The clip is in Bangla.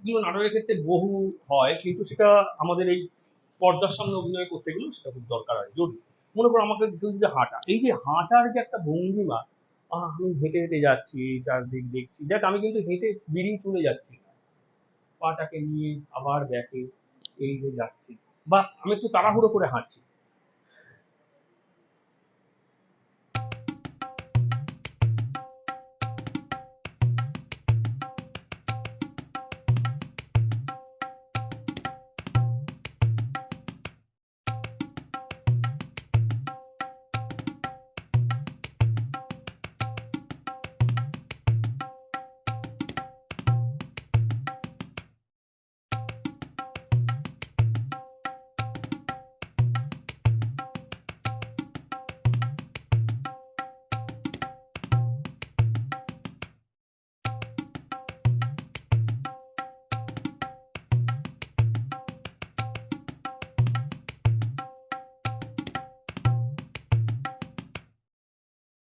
এগুলো নাটকের ক্ষেত্রে বহু হয়, কিন্তু সেটা আমাদের এই পর্দার সামনে অভিনয় করতে গেলেও সেটা খুব দরকার হয়, জরুরি মনে করো আমাকে যদি যে হাঁটা, এই যে হাঁটার যে একটা ভঙ্গিমা আমি হেঁটে হেঁটে যাচ্ছি, চারদিক দেখছি, দেখ, আমি কিন্তু হেঁটে বেরিয়ে চলে যাচ্ছি না। পাটাকে নিয়ে আবার ব্যাকে এই যে যাচ্ছি, বা আমি একটু তাড়াহুড়ো করে হাঁটছি